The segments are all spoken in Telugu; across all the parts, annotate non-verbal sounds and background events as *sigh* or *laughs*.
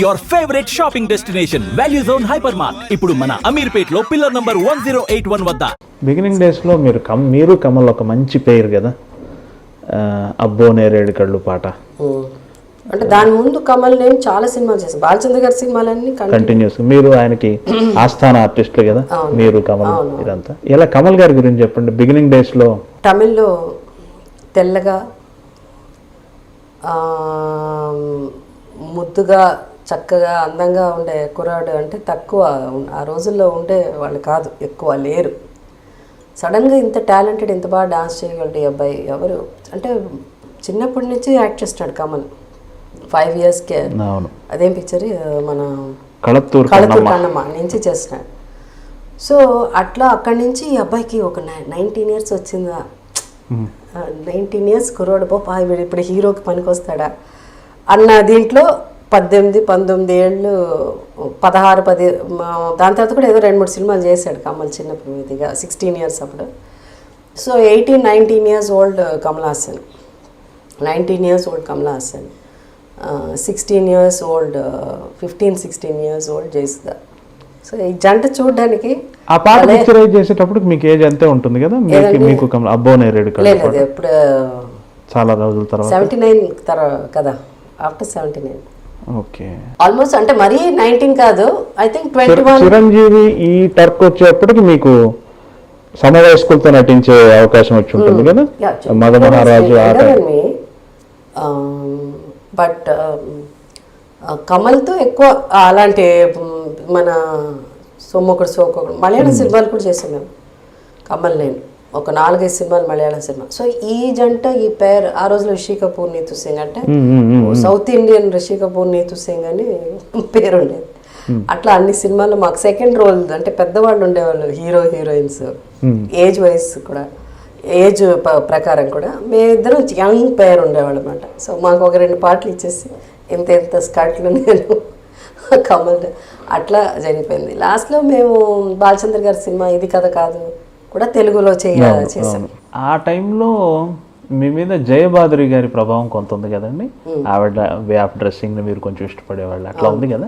Your favourite shopping destination Value Zone Hyper Mart ఇప్పుడు మన అమీర్పేట్లో pillar number one zero eight one వద్ద. బిగినింగ్ డేస్లో మీరు కమ్ మీరు కమల్ ఒక మంచి పేరు కదా? అబ్బో నేరేడు కళ్ళు పాట. అంటే దాని ముందు కమల్ నేను చాలా సినిమాలు చేశాను. బాలచంద్ర గారి సినిమాలన్నీ కంటిన్యూ కంటిన్యూస్ మీరు ఆయనకి *clears throat* ఆస్థాన ఆర్టిస్టులు కదా? మీరు కమల్ ఇదంతా. ఇలా కమల్ గారి గురించి చెప్పండి? బిగినింగ్ డేస్లో తమిళ్ళో తెల్లగా ముద్దుగా చక్కగా అందంగా ఉండే కుర్రాడు అంటే తక్కువ ఆ రోజుల్లో ఉండే వాళ్ళు కాదు ఎక్కువ లేరు. సడన్గా ఇంత టాలెంటెడ్ ఇంత బాగా డాన్స్ చేయగలడు ఈ అబ్బాయి ఎవరు? అంటే చిన్నప్పటి నుంచి యాక్ట్ చేస్తున్నాడు కమల్. ఫైవ్ ఇయర్స్కే అదేం పిక్చర్? మన కళత్తూరు కన్నమ్మ. నుంచి చేస్తున్నాడు. సో అట్లా అక్కడి నుంచి ఈ అబ్బాయికి ఒక నైన్టీన్ ఇయర్స్ వచ్చిందా? నైన్టీన్ ఇయర్స్ కుర్రోడు పాప ఇప్పుడు హీరోకి పనికొస్తాడా? అన్న దీంట్లో పద్దెనిమిది పంతొమ్మిది ఏళ్ళు పదహారు పది దాని తర్వాత కూడా ఏదో రెండు మూడు సినిమాలు చేశాడు కమల్ చిన్నప్పుడు ఇదిగా సిక్స్టీన్ ఇయర్స్ అప్పుడు. So eighteen nineteen years old Kamal Haasan. Nineteen years old Kamal Haasan. Sixteen years old fifteen sixteen years old Jayasudha. So ఈ జంట చూడడానికి ఆ పాట పిక్చరైజ్ చేసేటప్పుడు మీకు ఏజ్ అంతే ఉంటుంది కదా? మీకు మీకు కమల్ అబ్బో నేరేడు లేదు ఎప్పుడు చాలా రోజుల తర్వాత. సెవెంటీ నైన్ తర్వాత కదా? ఆఫ్టర్ సెవెంటీ నైన్ ఆల్మోస్ట్ అంటే మరీ నైన్టీన్ కాదు I think twenty one Chiranjeevi ఈ టర్క్ వచ్చేప్పటికి మీకు సమవయస్కులతో నటించే అవకాశం వచ్చి ఉంటుంది కదా? మగ మహారాజు ఆట. బట్ కమల్తో ఎక్కువ అలాంటి మన సొమ్మొకడు సోకొకడు మలయాళం సినిమాలు కూడా చేసాం మేము కమల్ నేను. ఒక నాలుగైదు సినిమాలు మలయాళం సినిమా. సో ఈ జంట ఈ పేర్ ఆ రోజులో రిషి కపూర్ నీతు సింగ్ అంటే సౌత్ ఇండియన్ రిషి కపూర్ నీతు సింగ్ అని పేరు ఉండేది అట్లా అన్ని సినిమాల్లో మాకు సెకండ్ రోల్ అంటే పెద్దవాళ్ళు ఉండేవాళ్ళు హీరో హీరోయిన్స్ ఏజ్ వైస్ కూడా ఏజ్ ప్రకారం కూడా మేమిద్దరం యంగ్ పేర్ ఉండేవాళ్ళు అనమాట సో మాకు ఒక రెండు పాటలు ఇచ్చేసి ఇంత ఇంత స్కర్ట్లు నేను కమల్ అట్లా జరిగిపోయింది. లాస్ట్లో మేము బాలచంద్ర గారి సినిమా ఇది కథ కాదు కూడా తెలుగులో చేసాం ఆ టైంలో మీ మీద జయబాదురి గారి ప్రభావం కొంత ఉంది కదండి. ఆవిడ వే ఆఫ్ డ్రెస్సింగ్ని మీరు కొంచెం ఇష్టపడేవాళ్ళు అట్లా ఉంది కదా.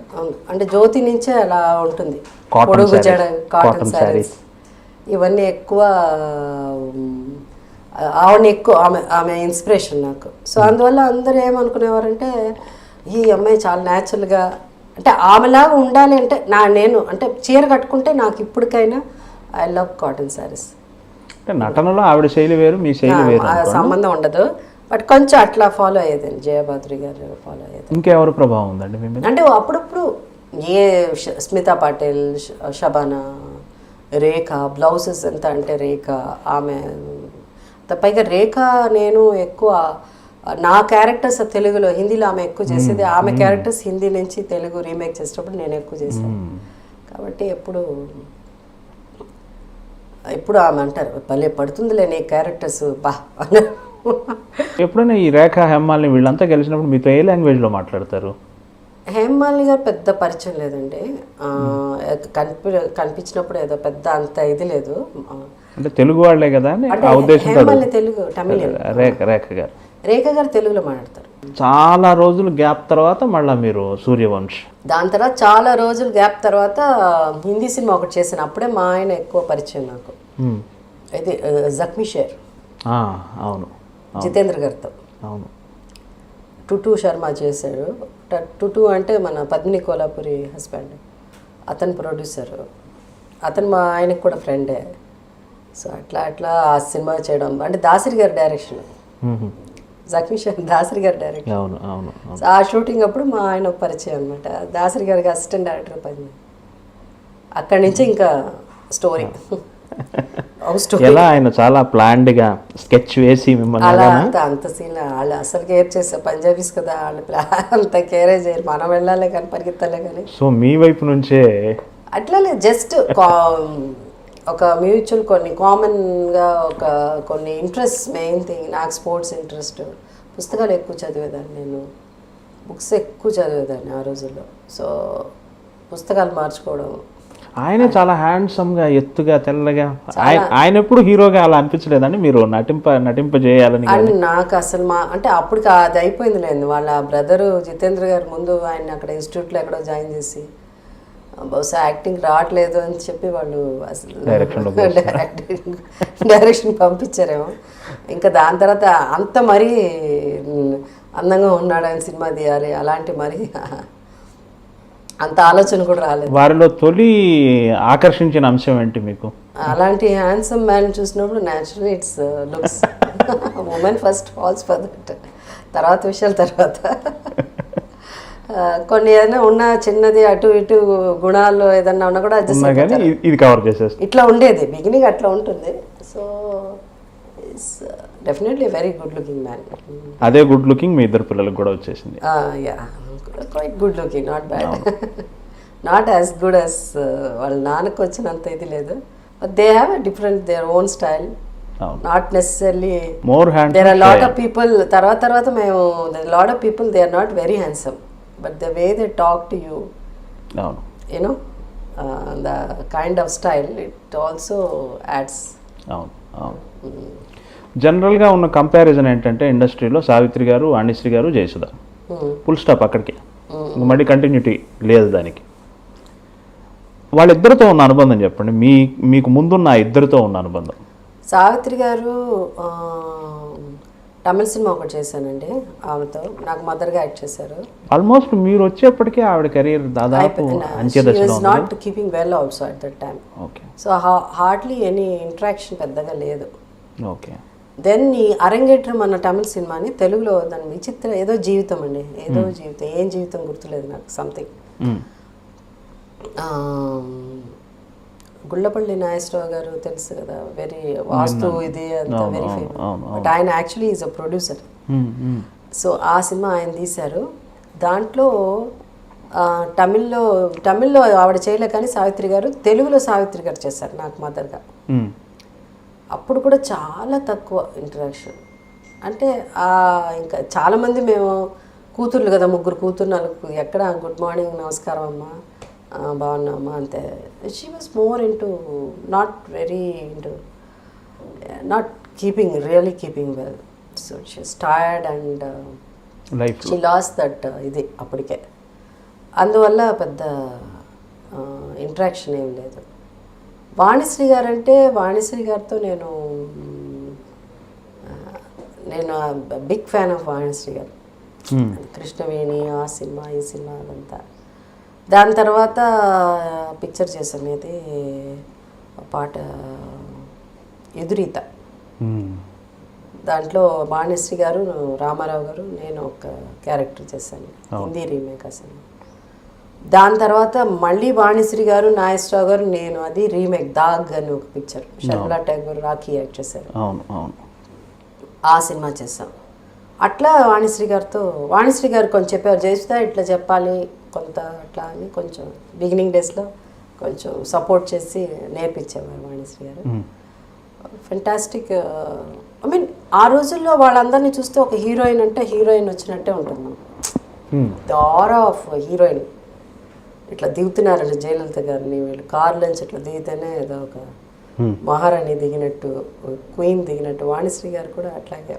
అంటే జ్యోతి నుంచే అలా ఉంటుంది. పొడుగు. జడ కాటన్ సారీస్ ఇవన్నీ ఎక్కువ ఉమ్, ఆవిడని ఎక్కువ ఆమె ఆమె ఇన్స్పిరేషన్ నాకు. సో అందువల్ల అందరూ ఏమనుకునేవారంటే ఈ అమ్మాయి చాలా న్యాచురల్గా అంటే ఆమెలాగా ఉండాలి అంటే నా నేను అంటే చీర కట్టుకుంటే నాకు ఇప్పటికైనా ఐ లవ్ కాటన్ అంటే నటనలో ఆవిడ శైలి వేరు మీ శైలి వేరు సంబంధం ఉండదు. బట్ కొంచెం అట్లా ఫాలో అయ్యేదండి. జయభద్రి గారు ఫాలో అయ్యేది. ఇంకెవరు ప్రభావం ఉందండి అంటే అప్పుడప్పుడు ఏ స్మితా పాటిల్ షబానా రేఖ బ్లౌజెస్ ఎంత అంటే రేఖ ఆమె పైగా రేఖ నేను ఎక్కువ నా క్యారెక్టర్స్ తెలుగులో హిందీలో ఆమె ఎక్కువ చేసేది ఆమె క్యారెక్టర్స్ హిందీ నుంచి తెలుగు రీమేక్ చేసేటప్పుడు నేను ఎక్కువ చేశాను కాబట్టి ఎప్పుడు ఎప్పుడు ఆమె అంటారు భలే పడుతుందిలే నీ క్యారెక్టర్స్ బా ఎప్పుడైనా ఈ రేఖ హెమ్మాల్ని వీళ్ళంతా కలిసినప్పుడు మీతో ఏ లాంగ్వేజ్లో మాట్లాడతారు? హేమాలిని గారు పెద్ద పరిచయం లేదండి. కనిపి కనిపించినప్పుడు ఏదో పెద్ద అంత ఇది లేదు. అంటే తెలుగు వాళ్ళే కదా అంటే హేమాలిని తెలుగు తమిళ. రేఖ రేఖ గారు. రేఖ గారు తెలుగులో మాట్లాడతారు. చాలా రోజులు గ్యాప్ తర్వాత మళ్ళీ మీరు సూర్యవంశ్. దాని తర్వాత చాలా రోజులు గ్యాప్ తర్వాత హిందీ సినిమా ఒకటి చేశాను అప్పుడే మా ఆయన ఎక్కువ పరిచయం నాకు. అయితే జఖ్మీ షేర్. అవును. జితేంద్ర గారితో. అవును. టుటు శర్మ చేశాడు. టుటు అంటే మన పద్మిని కోలాపురి హస్బెండ్. అతను ప్రొడ్యూసర్. అతను మా ఆయనకు కూడా ఫ్రెండే. సో అట్లా అట్లా ఆ సినిమా చేయడం. అంటే దాసరి గారి డైరెక్షన్. షేర్ దాసరి గారి డైరెక్షన్ అవును అవును ఆ షూటింగ్ అప్పుడు మా ఆయన పరిచయం అనమాట దాసరి గారికి అసిస్టెంట్ డైరెక్టర్ పని. అక్కడి నుంచి ఇంకా స్టోరీ *laughs* ఎలా ఆయన చాలా ప్లాన్డ్గా స్కెచ్ వేసి మిమ్మల్ని? అంత అంత సీన్ వాళ్ళు అసలు కేర్ చేస్తారు పంజాబీస్ కదా వాళ్ళు అంత కేరే చేయరు. మనం వెళ్ళాలి కానీ పరిగెత్తాలే కానీ. సో మీ వైపు నుంచే అట్లా జస్ట్ ఒక మ్యూచువల్ కొన్ని కామన్గా ఒక కొన్ని ఇంట్రెస్ట్ మెయిన్ థింగ్ నాకు స్పోర్ట్స్ ఇంట్రెస్ట్ పుస్తకాలు ఎక్కువ చదివేదాన్ని నేను. బుక్స్ ఎక్కువ చదివేదాన్ని ఆ రోజుల్లో. సో పుస్తకాలు మార్చుకోవడం. ఆయనే చాలా హ్యాండ్సమ్గా ఎత్తుగా తెల్లగా. ఆయన ఎప్పుడు హీరోగా అలా అనిపించలేదండి మీరు నటింప నటింప చేయాలని అండ్ నాకు అసలు మా అంటే అప్పటికి అది అయిపోయింది లేదు వాళ్ళ బ్రదరు జితేంద్ర గారు ముందు ఆయన అక్కడ ఇన్స్టిట్యూట్లో ఎక్కడో జాయిన్ చేసి బహుశా యాక్టింగ్ రావట్లేదు అని చెప్పి వాళ్ళు అసలు డైరెక్టింగ్ డైరెక్షన్ పంపించారేమో. ఇంకా దాని తర్వాత అంత మరీ అందంగా ఉన్నాడు ఆయన సినిమా తీయాలి అలాంటి మరి అంత ఆలోచన కూడా రాలేదు. వారిలో తొలి ఆకర్షించిన అంశం ఏంటి మీకు? అలాంటి హ్యాండ్సమ్ మ్యాన్ చూసినప్పుడు natural it's looks women first falls for that తర్వాత విషయాల తర్వాత. కొన్ని ఏదైనా ఉన్న చిన్నది అటు ఇటు గుణాలు ఏదన్నా ఉన్నా కూడా కానీ ఇది- కవర్ చేసేస్తుంది ఇట్లా ఉండేది. బిగినింగ్ అట్లా ఉంటుంది. So definitely very good looking man అదే గుడ్ లుకింగ్ మీ ఇద్దరు పిల్లలకు కూడా వచ్చేసింది. Yeah quite good looking not bad not as good as వాళ్ళ నాన్నకు వచ్చినంత ఇది లేదు. But they have a different their own style not necessarily more hand there are lot of people తర్వాత తర్వాత మేము lot of people they are not very handsome but the way they talk to you you know the kind of style it also adds అవును అవును. జనరల్గా ఉన్న కంపారిజన్ ఏంటంటే ఇండస్ట్రీలో సావిత్రి గారు వాణిశ్రీ గారు జయసుధ. ఫుల్ స్టాప్ అక్కడికి. ఇంక మళ్ళీ కంటిన్యూటీ లేదు దానికి. వాళ్ళిద్దరితో ఉన్న అనుబంధం చెప్పండి. మీ మీకు ముందున్న ఇద్దరితో ఉన్న అనుబంధం. సావిత్రి గారు తమిళ సినిమా ఒకటి చేశానండి. ఆమెతో నాకు మదర్గా యాక్ట్ చేశారు. ఆల్మోస్ట్ మీరు వచ్చేప్పటికే ఆవిడ కెరీర్ దాదాపు not keeping well also at that okay so hardly any interaction పెద్దగా లేదు. ఓకే దెన్ ఈ అరంగేట్రం అన్న తమిళ సినిమాని తెలుగులో దాని విచిత్ర ఏదో జీవితం అండి. ఏదో జీవితం ఏం జీవితం గుర్తులేదు నాకు సంథింగ్. గుళ్ళపల్లి నాగేశ్వరరావు గారు తెలుసు కదా వెరీ వాస్తు ఇది అంతా వెరీ ఫేమస్ బట్ ఆయన actually is a producer. So ఆ సినిమా ఆయన తీశారు. దాంట్లో తమిళ్ళో తమిళ్ళో ఆవిడ చేయలే కానీ సావిత్రి గారు తెలుగులో సావిత్రి గారు చేశారు నాకు మదర్గా. అప్పుడు కూడా చాలా తక్కువ ఇంటరాక్షన్ అంటే ఆ ఇంకా చాలామంది మేము కూతుర్లు కదా ముగ్గురు కూతురు నలుగురు ఎక్కడ? గుడ్ మార్నింగ్ నమస్కారం అమ్మా. ఆ, బాగున్నామ్మా అంతే she was more into not very into not keeping really keeping well so she's tired and life she lost that ఇది అప్పటికే. అందువల్ల పెద్ద ఇంట్రాక్షన్ ఏం లేదు. వాణిశ్రీ గారు అంటే వాణిశ్రీ గారితో నేను నేను బిగ్ ఫ్యాన్ ఆఫ్ వాణిశ్రీ గారు. మ్మ్. కృష్ణవేణి ఆ సినిమా ఈ సినిమా అదంతా. దాని తర్వాత పిక్చర్ చేశాను. ఇది పాట ఎదురీత. దాంట్లో వాణిశ్రీ గారు రామారావు గారు నేను ఒక క్యారెక్టర్ చేశాను. హిందీ రీమేక్ అసలు దాని తర్వాత మళ్ళీ వాణిశ్రీ గారు నాగేశ్వరరావు గారు నేను అది రీమేక్ దాగ్ అని ఒక పిక్చర్ షర్మిలా ఠాగూర్ రాఖీ యాక్ట్ చేశారు. అవును అవును. ఆ సినిమా చేసాం అట్లా వాణిశ్రీ గారితో వాణిశ్రీ గారు కొంచెం చెప్పారు చేస్తా ఇట్లా చెప్పాలి కొంత అట్లా అని కొంచెం బిగినింగ్ డేస్లో కొంచెం సపోర్ట్ చేసి నేర్పించేవారు వాణిశ్రీ గారు. ఫెంటాస్టిక్ ఐ మీన్ ఆ రోజుల్లో వాళ్ళందరినీ చూస్తే ఒక హీరోయిన్ అంటే హీరోయిన్ వచ్చినట్టే ఉంటుంది. దార ఆఫ్ హీరోయిన్ ఇట్లా దిగుతున్నారండి జయలలిత గారిని వీళ్ళు కార్లోంచి ఇట్లా దిగితేనే ఏదో ఒక. మహారాణి దిగినట్టు క్వీన్ దిగినట్టు వాణిశ్రీ గారు కూడా అట్లాగే